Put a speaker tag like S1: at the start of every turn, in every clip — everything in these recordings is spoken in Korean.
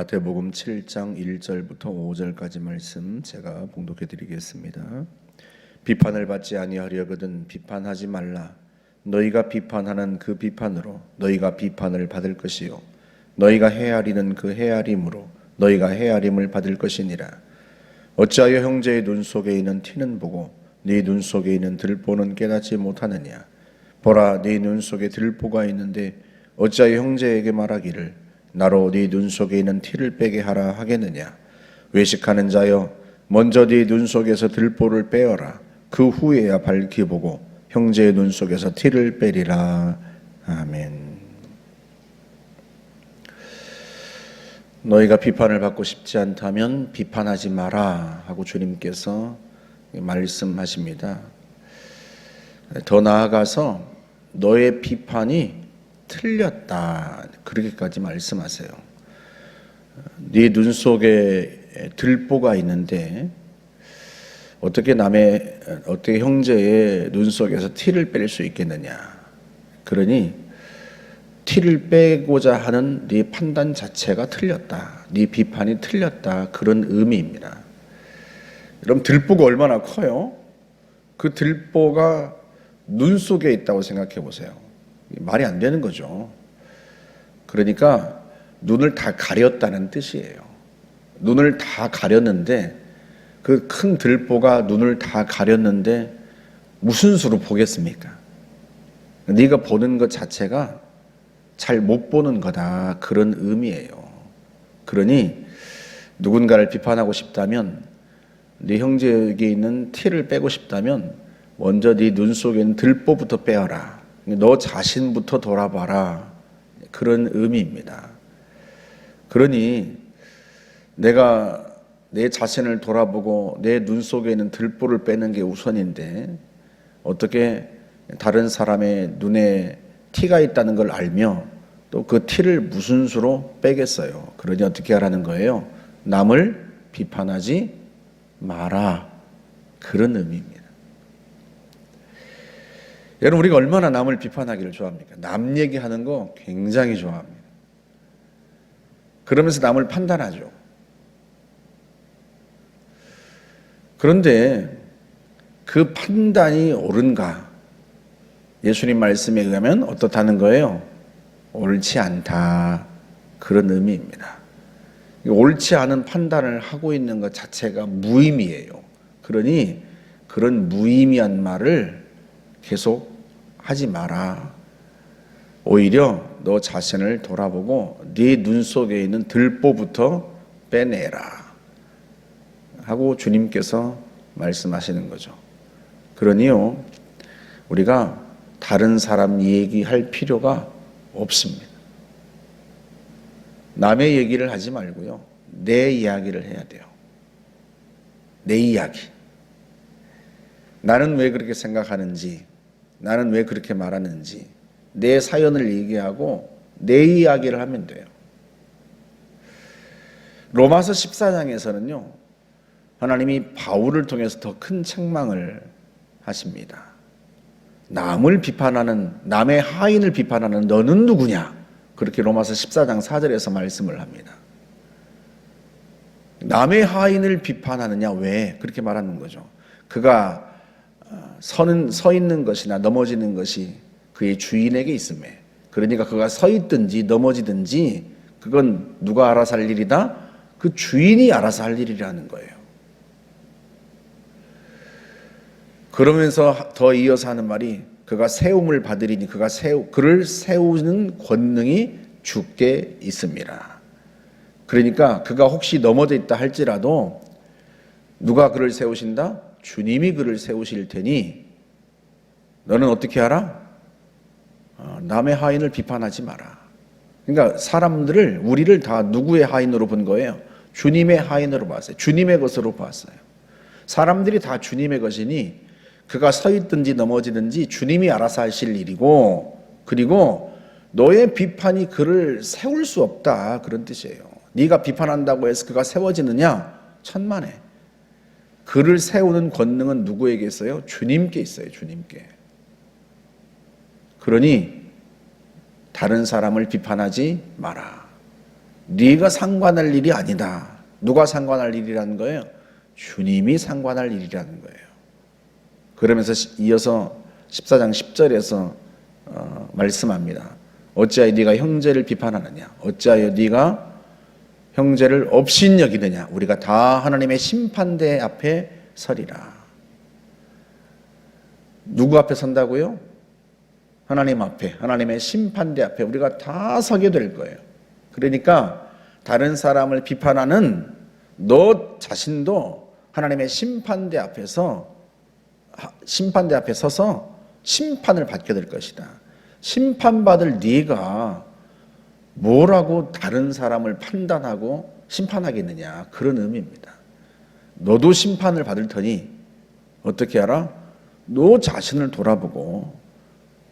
S1: 마태복음 7장 1절부터 5절까지 말씀 제가 봉독해 드리겠습니다. 비판을 받지 아니하려거든 비판하지 말라. 너희가 비판하는 그 비판으로 너희가 비판을 받을 것이요 너희가 헤아리는 그 헤아림으로 너희가 헤아림을 받을 것이니라. 어찌하여 형제의 눈 속에 있는 티는 보고 네 눈 속에 있는 들보는 깨닫지 못하느냐? 보라, 네 눈 속에 들보가 있는데 어찌하여 형제에게 말하기를 나로 네 눈 속에 있는 티를 빼게 하라 하겠느냐? 외식하는 자여, 먼저 네 눈 속에서 들보를 빼어라. 그 후에야 밝히 보고 형제의 눈 속에서 티를 빼리라. 아멘. 너희가 비판을 받고 싶지 않다면 비판하지 마라 하고 주님께서 말씀하십니다. 더 나아가서 너의 비판이 틀렸다 그렇게까지 말씀하세요. 네 눈 속에 들보가 있는데 어떻게 남의 어떻게 형제의 눈 속에서 티를 뺄 수 있겠느냐? 그러니 티를 빼고자 하는 네 판단 자체가 틀렸다. 네 비판이 틀렸다. 그런 의미입니다. 여러분 들보가 얼마나 커요? 그 들보가 눈 속에 있다고 생각해 보세요. 말이 안 되는 거죠. 그러니까 눈을 다 가렸다는 뜻이에요. 눈을 다 가렸는데 그 큰 들보가 눈을 다 가렸는데 무슨 수로 보겠습니까? 네가 보는 것 자체가 잘 못 보는 거다 그런 의미예요. 그러니 누군가를 비판하고 싶다면 네 형제에게 있는 티를 빼고 싶다면 먼저 네 눈 속에 있는 들보부터 빼어라. 너 자신부터 돌아봐라. 그런 의미입니다. 그러니 내가 내 자신을 돌아보고 내 눈 속에 있는 들보를 빼는 게 우선인데 어떻게 다른 사람의 눈에 티가 있다는 걸 알며 또 그 티를 무슨 수로 빼겠어요. 그러니 어떻게 하라는 거예요? 남을 비판하지 마라. 그런 의미입니다. 여러분 우리가 얼마나 남을 비판하기를 좋아합니까? 남 얘기하는 거 굉장히 좋아합니다. 그러면서 남을 판단하죠. 그런데 그 판단이 옳은가? 예수님 말씀에 의하면 어떻다는 거예요? 옳지 않다. 그런 의미입니다. 옳지 않은 판단을 하고 있는 것 자체가 무의미해요. 그러니 그런 무의미한 말을 계속 하지 마라. 오히려 너 자신을 돌아보고 네 눈 속에 있는 들보부터 빼내라. 하고 주님께서 말씀하시는 거죠. 그러니요, 우리가 다른 사람 얘기할 필요가 없습니다. 남의 얘기를 하지 말고요, 내 이야기를 해야 돼요. 내 이야기. 나는 왜 그렇게 생각하는지, 나는 왜 그렇게 말하는지, 내 사연을 얘기하고 내 이야기를 하면 돼요. 로마서 14장에서는요, 하나님이 바울을 통해서 더 큰 책망을 하십니다. 남을 비판하는 남의 하인을 비판하는 너는 누구냐? 그렇게 로마서 14장 4절에서 말씀을 합니다. 남의 하인을 비판하느냐 왜 그렇게 말하는 거죠? 그가 어, 서는 서 있는 것이나 넘어지는 것이 그의 주인에게 있음에 그러니까 그가 서 있든지 넘어지든지 그건 누가 알아서 할 일이다? 그 주인이 알아서 할 일이라는 거예요. 그러면서 더 이어서 하는 말이 그가 세움을 받으리니 그가 세우 그를 세우는 권능이 주께 있습니다. 그러니까 그가 혹시 넘어져 있다 할지라도 누가 그를 세우신다? 주님이 그를 세우실 테니 너는 어떻게 하라? 어, 남의 하인을 비판하지 마라. 그러니까 사람들을 우리를 다 누구의 하인으로 본 거예요? 주님의 하인으로 봤어요. 주님의 것으로 봤어요. 사람들이 다 주님의 것이니 그가 서 있든지 넘어지든지 주님이 알아서 하실 일이고 그리고 너의 비판이 그를 세울 수 없다 그런 뜻이에요. 네가 비판한다고 해서 그가 세워지느냐? 천만에. 그를 세우는 권능은 누구에게 있어요? 주님께 있어요. 주님께. 그러니 다른 사람을 비판하지 마라. 네가 상관할 일이 아니다. 누가 상관할 일이라는 거예요? 주님이 상관할 일이라는 거예요. 그러면서 시- 이어서 14장 10절에서 어, 말씀합니다. 어찌하여 네가 형제를 비판하느냐? 어찌하여 네가 형제를 업신 여기느냐? 우리가 다 하나님의 심판대 앞에 서리라. 누구 앞에 선다고요? 하나님 앞에, 하나님의 심판대 앞에 우리가 다 서게 될 거예요. 그러니까 다른 사람을 비판하는 너 자신도 하나님의 심판대 앞에서 하- 심판대 앞에 서서 심판을 받게 될 것이다. 심판받을 네가 뭐라고 다른 사람을 판단하고 심판하겠느냐 그런 의미입니다. 너도 심판을 받을 터니 어떻게 알아? 너 자신을 돌아보고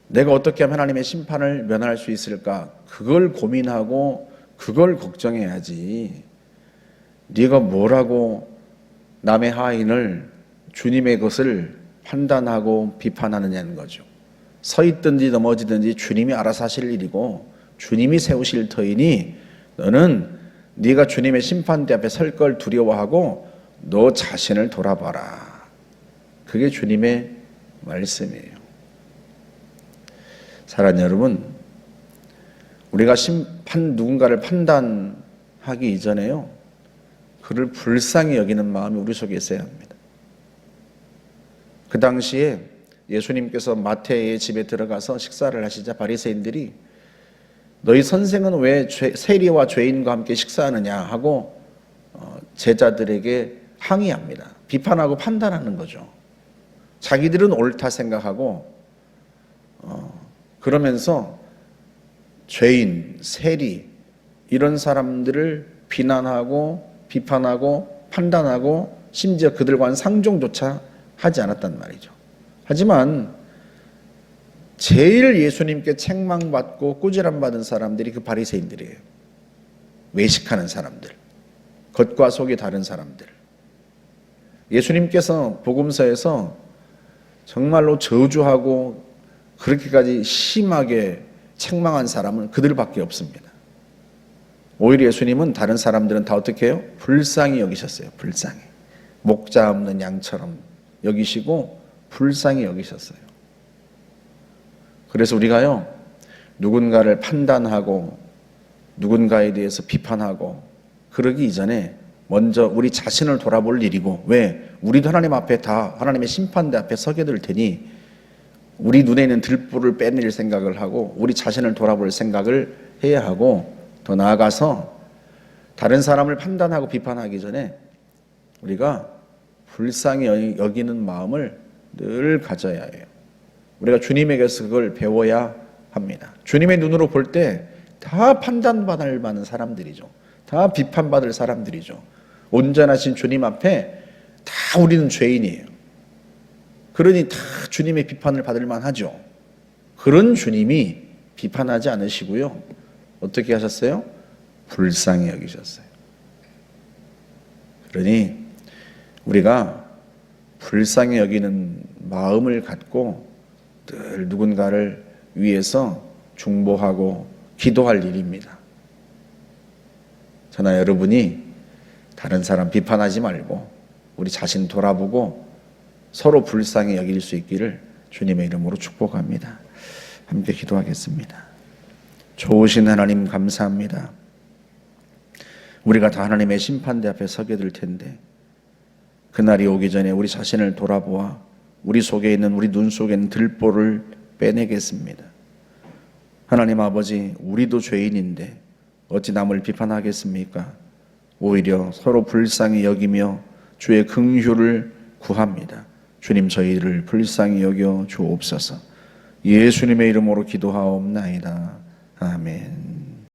S1: 내가 어떻게 하면 하나님의 심판을 면할 수 있을까? 그걸 고민하고 그걸 걱정해야지. 네가 뭐라고 남의 하인을 주님의 것을 판단하고 비판하느냐는 거죠. 서 있든지 넘어지든지 주님이 알아서 하실 일이고 주님이 세우실 터이니 너는 네가 주님의 심판대 앞에 설 걸 두려워하고 너 자신을 돌아봐라. 그게 주님의 말씀이에요. 사랑하는 여러분, 우리가 심판 누군가를 판단하기 이전에요. 그를 불쌍히 여기는 마음이 우리 속에 있어야 합니다. 그 당시에 예수님께서 마태의 집에 들어가서 식사를 하시자 바리새인들이 너희 선생은 왜 죄- 세리와 죄인과 함께 식사하느냐 하고 어, 제자들에게 항의합니다. 비판하고 판단하는 거죠. 자기들은 옳다 생각하고 어, 그러면서 죄인, 세리 이런 사람들을 비난하고 비판하고 판단하고 심지어 그들과는 상종조차 하지 않았단 말이죠. 하지만 제일 예수님께 책망받고 꾸지람 받은 사람들이 그 바리새인들이에요. 외식하는 사람들, 겉과 속이 다른 사람들. 예수님께서 복음서에서 정말로 저주하고 그렇게까지 심하게 책망한 사람은 그들밖에 없습니다. 오히려 예수님은 다른 사람들은 다 어떻게 해요? 불쌍히 여기셨어요. 불쌍히. 목자 없는 양처럼 여기시고 불쌍히 여기셨어요. 그래서 우리가요, 누군가를 판단하고 누군가에 대해서 비판하고 그러기 이전에 먼저 우리 자신을 돌아볼 일이고 왜? 우리도 하나님 앞에 다 하나님의 심판대 앞에 서게 될 테니 우리 눈에 있는 들보를 빼낼 생각을 하고 우리 자신을 돌아볼 생각을 해야 하고 더 나아가서 다른 사람을 판단하고 비판하기 전에 우리가 불쌍히 여- 여기는 마음을 늘 가져야 해요. 우리가 주님에게서 그걸 배워야 합니다. 주님의 눈으로 볼 때 다 판단받을 만한 사람들이죠. 다 비판받을 사람들이죠. 온전하신 주님 앞에 다 우리는 죄인이에요. 그러니 다 주님의 비판을 받을 만하죠. 그런 주님이 비판하지 않으시고요. 어떻게 하셨어요? 불쌍히 여기셨어요. 그러니 우리가 불쌍히 여기는 마음을 갖고 늘 누군가를 위해서 중보하고 기도할 일입니다. 저나 여러분이 다른 사람 비판하지 말고 우리 자신 돌아보고 서로 불쌍히 여길 수 있기를 주님의 이름으로 축복합니다. 함께 기도하겠습니다. 좋으신 하나님 감사합니다. 우리가 다 하나님의 심판대 앞에 서게 될 텐데 그날이 오기 전에 우리 자신을 돌아보아 우리 속에 있는 우리 눈 속에 있는 들보를 빼내겠습니다. 하나님 아버지, 우리도 죄인인데 어찌 남을 비판하겠습니까? 오히려 서로 불쌍히 여기며 주의 긍휼을 구합니다. 주님 저희를 불쌍히 여겨 주옵소서. 예수님의 이름으로 기도하옵나이다. 아멘.